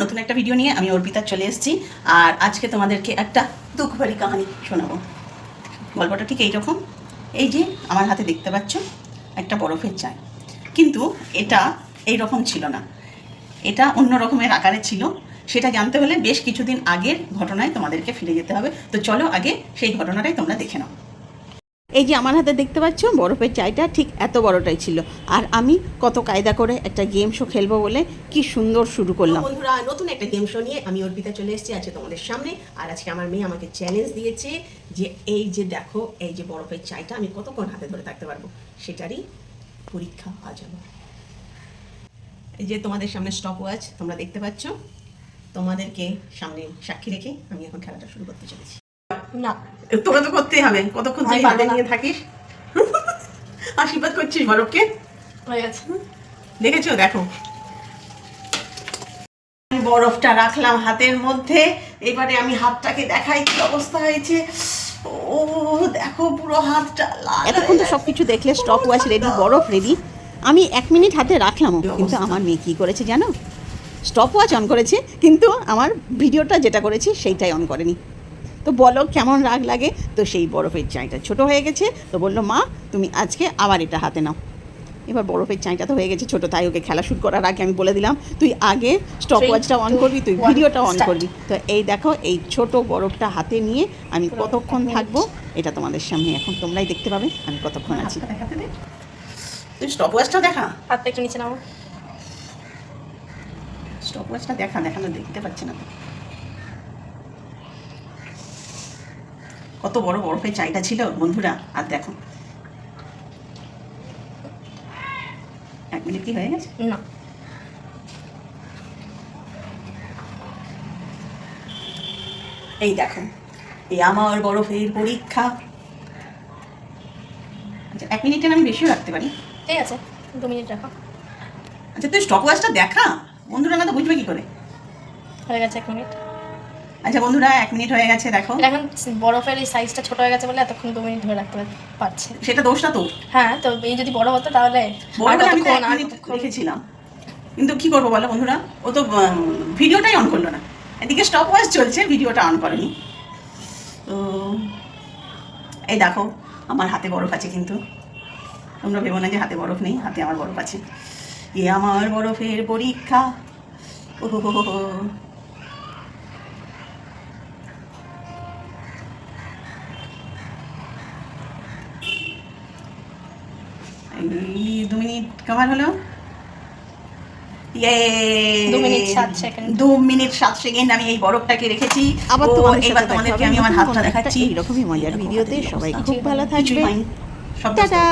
নতুন একটা ভিডিও নিয়ে আমি অর্পিতা চলে এসেছি। আর আজকে তোমাদেরকে একটা দুঃখভরি কাহানি শোনাবো। গল্পটা ঠিক এইরকম। এই যে আমার হাতে দেখতে পাচ্ছ, একটা বরফের চাই কিন্তু এটা এই রকম ছিল না। এটা অন্য রকমের আকারে ছিল। সেটা জানতে হলে বেশ কিছুদিন আগের ঘটনায় তোমাদেরকে ফিরে যেতে হবে। তো চলো আগে সেই ঘটনাটাই তোমরা দেখে নাও। এই যে আমার হাতে দেখতে পাচ্ছ বরফের চাইটা ঠিক এত বড়টাই ছিল। আর আমি কত কায়দা করে একটা গেম শো খেলব বলে কি সুন্দর শুরু করলাম। বন্ধুরা নতুন একটা গেম শো নিয়ে আমি অর্পিতা চলে এসেছি আজকে তোমাদের সামনে। আর আজকে আমার মেয়ে আমাকে চ্যালেঞ্জ দিয়েছে যে এই যে দেখো এই যে বরফের চাইটা আমি কতক্ষণ হাতে ধরে থাকতে পারব? সেটারই পরীক্ষা আজ আমার এই যে তোমাদের সামনে স্টপ ওয়াচ তোমরা দেখতে পাচ্ছ। তোমাদেরকে সামনে সাক্ষী রেখে আমি এখন খেলাটা শুরু করতে চলেছি। না। তোকে তো করতেই হবে। কতক্ষণ তুই হাতে নিয়ে থাকিস? আশীর্বাদ করছিস বরফকে? দেখেছ? দেখো। বরফটা রাখলাম হাতের মধ্যে। এবারে আমি হাতটাকে দেখাই কি অবস্থা হয়েছে। ও দেখো পুরো হাতটা লাল এতক্ষণ তো সব কিছু দেখলে স্টপ ওয়াচ রেডি বরফ রেডি আমি এক মিনিট হাতে রাখলাম। কিন্তু আমার মেয়ে কী করেছে জানো? স্টপ ওয়াচ অন করেছে কিন্তু আমার ভিডিওটা যেটা করেছি সেইটাই অন করেনি। তো বলো কেমন রাগ লাগে? তো সেই বরফের চাইটা ছোট হয়ে গেছে। তো বলল মা তুমি আজকে আবার এটা হাতে নাও। এবার বরফের চাইটা তো হয়ে গেছে ছোট তাই ওকে খেলা শুট করার আগে আমি বলে দিলাম তুই আগে স্টপ ওয়াচটা অন করবি তুই ভিডিওটা অন করবি। তো এই দেখো এই ছোট বরফটা হাতে নিয়ে আমি কতক্ষণ থাকব এটা তোমাদের সামনে এখন তোমরাই দেখতে পাবে আমি কতক্ষণ আছি। তুই স্টপ ওয়াচটা দেখা। হাতটা একটু নিচে নাও স্টপ ওয়াচটা দেখা দেখানো দেখতে পাচ্ছি না তো। কত বড় বরফের চাইটা ছিল বন্ধুরা আর দেখো। এক মিনিট কি হয়ে গেছে? না। এই দেখো এই আমার বরফের পরীক্ষা। আচ্ছা এক মিনিটের আমি বেশিও রাখতে পারি। ঠিক আছে দু মিনিট রাখো। আচ্ছা তুই স্টপ ওয়াচটা দেখা। বন্ধুরা না তো বুঝবে কি করে? হয়ে গেছে এক মিনিট। আচ্ছা বন্ধুরা এক মিনিট হয়ে গেছে দেখো। এখন বরফের এই সাইজটা ছোট হয়ে গেছে বলে এতক্ষণ দু মিনিট ধরে রাখতে পারছে সেটা দোষটা তো হ্যাঁ তো এই যদি বড় হতো তাহলে আমি? রেখেছিলাম। কিন্তু কি করব বলো বন্ধুরা? ও তো ভিডিওটাই অন করল না। এদিকে স্টপ ওয়াচ চলছে ভিডিওটা অন করেনি। তো এই দেখো আমার হাতে বরফ আছে কিন্তু। তোমরা ভেবো না যে হাতে বরফ নেই হাতে আমার বরফ আছে। এ আমার বরফের পরীক্ষা। ও হো হো হো দু মিনিট কভার হলো? দু মিনিট সাত সেকেন্ড। দু মিনিট সাত সেকেন্ড আমি এই বরফটাকে রেখেছি। আবার এবার তোমাদেরকে আমি আমার হাতটা দেখাচ্ছি। এইরকমই মজার ভিডিওতে সবাই খুব ভালো থাকবে। টাটা!